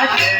Yeah.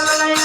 ગયા